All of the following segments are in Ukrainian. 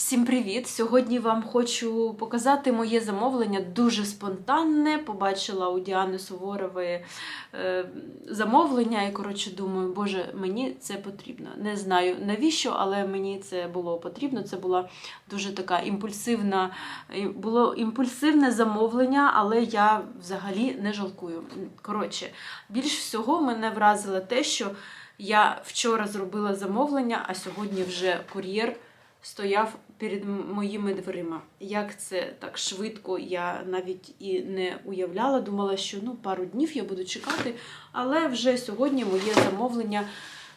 Всім привіт! Сьогодні вам хочу показати моє замовлення дуже спонтанне. Побачила у Діани Суворової е, замовлення і коротше думаю, боже, мені це потрібно. Не знаю навіщо, але мені це було потрібно. Це була дуже така імпульсивна, було імпульсивне замовлення, але я взагалі не жалкую. Коротше, більш всього мене вразило те, що я вчора зробила замовлення, а сьогодні вже кур'єр стояв перед моїми дверима. Як це так швидко, я навіть і не уявляла. Думала, що ну пару днів я буду чекати, але вже сьогодні моє замовлення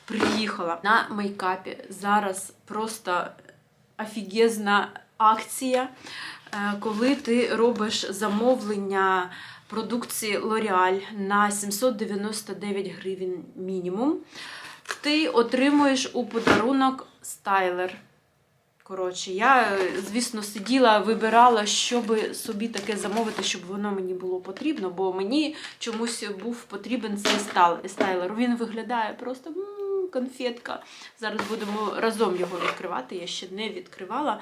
приїхало на мейкапі. Зараз просто офігезна акція, е, коли ти робиш замовлення продукції L'Oreal на 799 гривень мінімум. Ти отримуєш у подарунок стайлер. Коротше, я, е, звісно, сиділа, вибирала, щоб собі таке замовити, щоб воно мені було потрібно, бо мені чомусь був потрібен цей стайлер. Він виглядає просто м, конфетка. Зараз будемо разом його відкривати. Я ще не відкривала.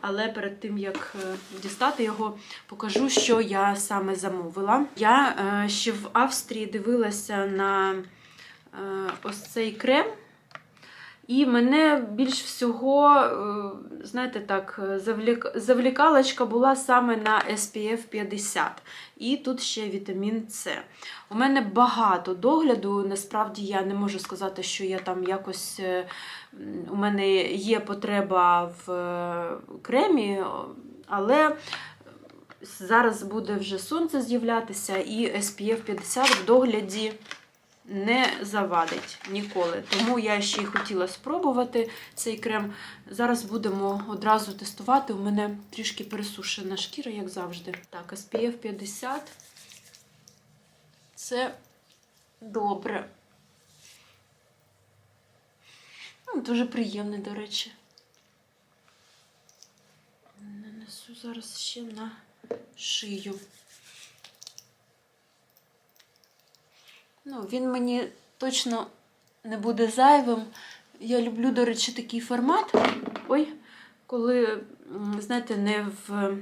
Але перед тим, як е, дістати його, покажу, що я саме замовила. Я е, ще в Австрії дивилася на е, ось цей крем. І мене більш всього, е, знаєте так, завлік... завлікалочка була саме на SPF 50. І тут ще вітамін С. У мене багато догляду. Насправді я не можу сказати, що я там якось. е, У мене є потреба в е, кремі, але зараз буде вже сонце з'являтися, і SPF 50 в догляді не завадить ніколи. Тому я ще й хотіла спробувати цей крем. Зараз будемо одразу тестувати. У мене трішки пересушена шкіра, як завжди. Так, SPF 50. Це добре. Ну, Дуже приємний, до речі. Нанесу зараз ще на шию. Ну, він мені точно не буде зайвим. Я люблю, до речі, такий формат. Ой, коли, знаєте, не в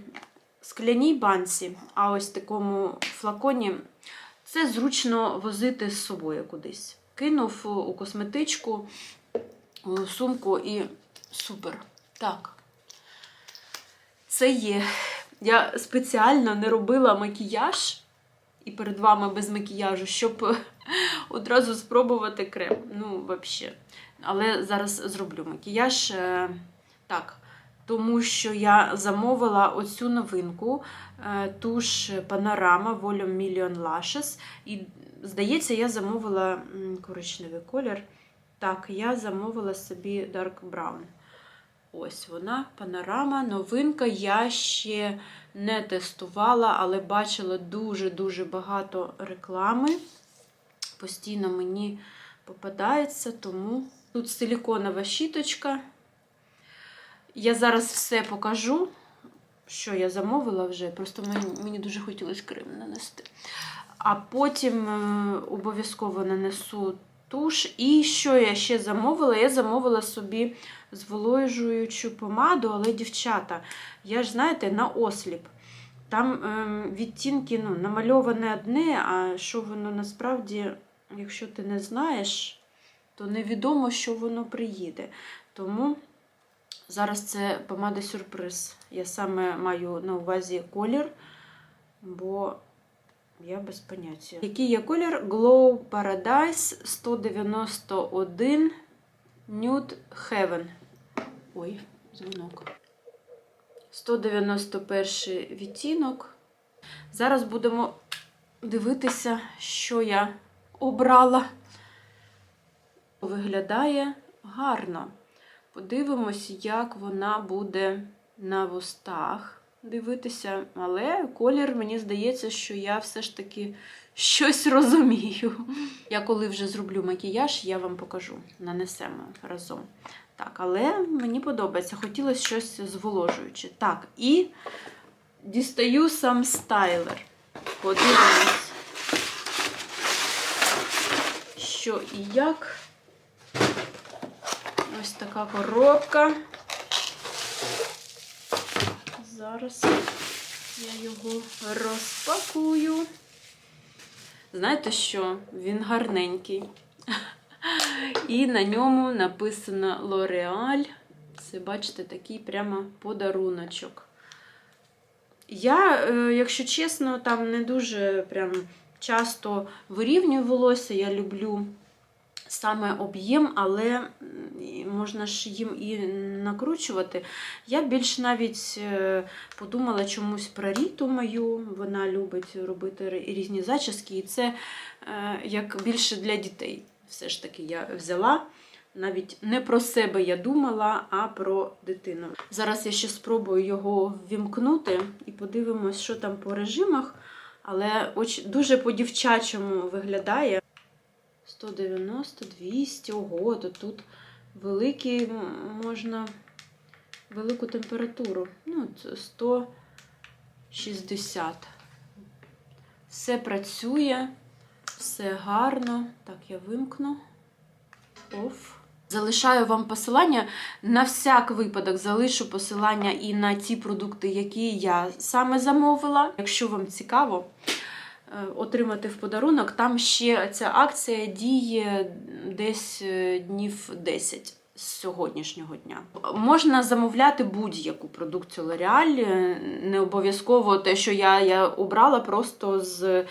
скляній банці, а ось такому флаконі. Це зручно возити з собою кудись. Кинув у косметичку, у сумку і супер. Так. Це є. Я спеціально не робила макіяж і перед вами без макіяжу, щоб е, одразу спробувати крем. Ну, взагалі. Але зараз зроблю макіяж. е, Так, тому що я замовила оцю новинку е, туш Панорама Volume Million Lashes. І, здається, я замовила коричневий колір. Так, я замовила собі Dark Brown. Ось вона, панорама, новинка. Я ще не тестувала, але бачила дуже-дуже багато реклами. Постійно мені попадається, тому тут силіконова щіточка. Я зараз все покажу, що я замовила вже. Просто мені, дуже хотілося крем нанести. А потім е, обов'язково нанесу туш. І що я ще замовила? Я замовила собі зволожуючу помаду, але дівчата, я ж знаєте, на осліп. Там ем, відтінки ну, намальоване одне, а що воно насправді, якщо ти не знаєш, то невідомо, що воно приїде. Тому зараз це помада сюрприз. Я саме маю на увазі колір, бо я без поняття. Який є колір? Glow Paradise 191 Nude Heaven. Ой, дзвонок. 191 відтінок. Зараз будемо дивитися, що я обрала. Виглядає гарно. Подивимось, як вона буде на вустах дивитися. Але колір, мені здається, що я все ж таки щось розумію. Я коли вже зроблю макіяж, я вам покажу. Нанесемо разом. Так, але мені подобається. Хотілося щось зволожуюче. Так, і дістаю сам стайлер. Подивимось, що і як. Ось така коробка. Зараз я його розпакую. Знаєте що? Він гарненький. І на ньому написано L'Oreal. Це, бачите, такий прямо подаруночок. Я, е, якщо чесно, там не дуже прям часто вирівнюю волосся. Я люблю саме об'єм, але можна ж їм і накручувати. Я більш навіть е, подумала чомусь про Ріту мою. Вона любить робити різні зачіски, і це е, як більше для дітей. Все ж таки я взяла. Навіть не про себе я думала, а про дитину. Зараз я ще спробую його ввімкнути і подивимось, що там по режимах. Але дуже по-дівчачому виглядає. 190, 200, ого, то тут великий можна велику температуру. Ну, це 160. Все працює, все гарно. Так, я вимкну. Оф. Залишаю вам посилання. На всяк випадок залишу посилання і на ті продукти, які я саме замовила. Якщо вам цікаво отримати в подарунок, там ще ця акція діє десь е, днів 10 з сьогоднішнього дня. Можна замовляти будь-яку продукцію е, не обов'язково те, що я, я обрала просто з е,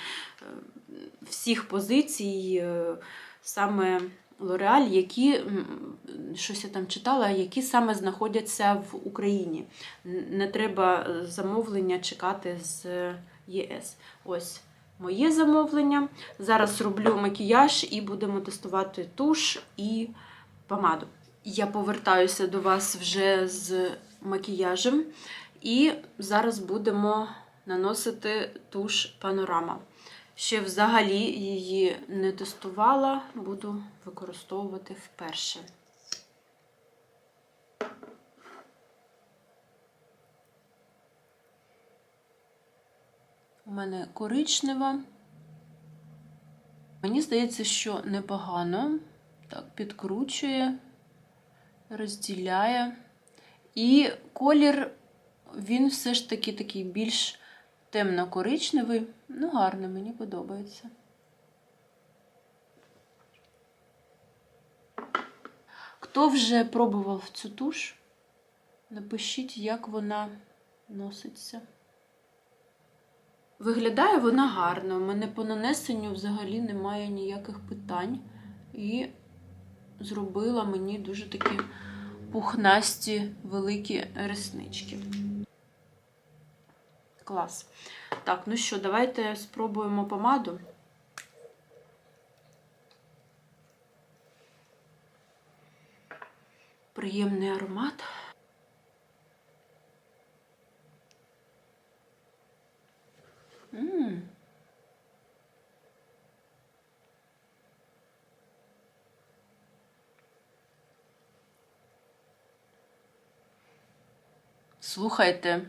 всіх позицій е, саме L'Oreal, які щось я там читала, які саме знаходяться в Україні. Не треба е, замовлення чекати з ЄС. Ось моє замовлення. Зараз роблю макіяж і будемо тестувати туш і помаду. Я повертаюся до вас вже з макіяжем, і зараз будемо наносити туш панорама. Ще взагалі її не тестувала, буду використовувати вперше. У мене коричнева. Мені здається, що непогано. Так, підкручує, розділяє. І колір, він все ж таки такий більш темно-коричневий. Ну, гарно, мені подобається. Хто вже пробував цю туш, напишіть, як вона носиться. Виглядає вона гарно. У мене по нанесенню взагалі немає ніяких питань. І зробила мені дуже такі пухнасті великі реснички. Клас. Так, ну що, давайте спробуємо помаду. Приємний аромат. М. Слухайте,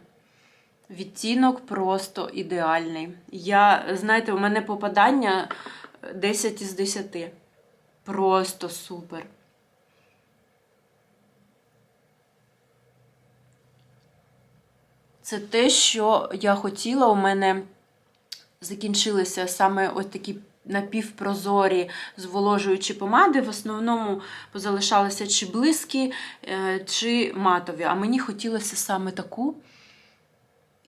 відтінок просто ідеальний. Я, знаєте, у мене попадання 10 із 10. Просто супер. Це те, що я хотіла. У мене закінчилися саме ось такі напівпрозорі зволожуючі помади. В основному позалишалися чи блиски, е, чи матові. А мені хотілося саме таку.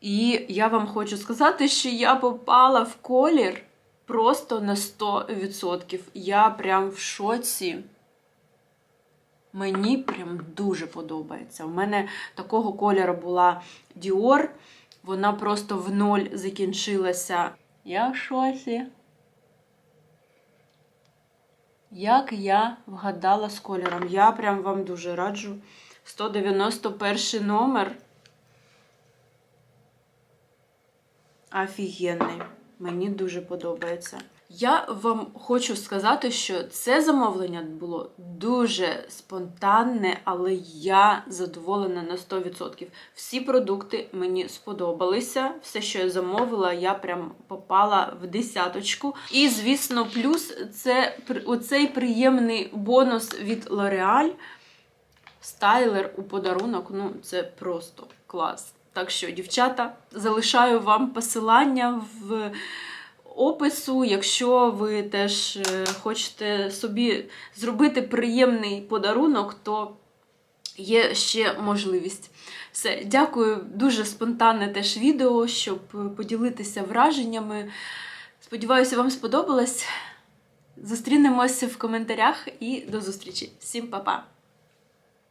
І я вам хочу сказати, що я попала в колір просто на 100%. Я прям в шоці. Мені прям дуже подобається. У мене такого кольору була Dior. Вона просто в ноль закінчилася. Я в шоці. Як я вгадала з кольором. Я прям вам дуже раджу. 191 номер. Офігенний. Мені дуже подобається. Я вам хочу сказати, що це замовлення було дуже спонтанне, але я задоволена на 100%. Всі продукти мені сподобалися. Все, що я замовила, я прям попала в десяточку. І, звісно, плюс це оцей приємний бонус від L'Oreal. Стайлер у подарунок, ну це просто клас. Так що, дівчата, залишаю вам посилання в опису, якщо ви теж е, хочете собі зробити приємний подарунок, то є ще можливість. Все, дякую, дуже спонтанне теж відео, щоб поділитися враженнями. Сподіваюся, вам сподобалось. Зустрінемося в коментарях і до зустрічі. Всім па-па!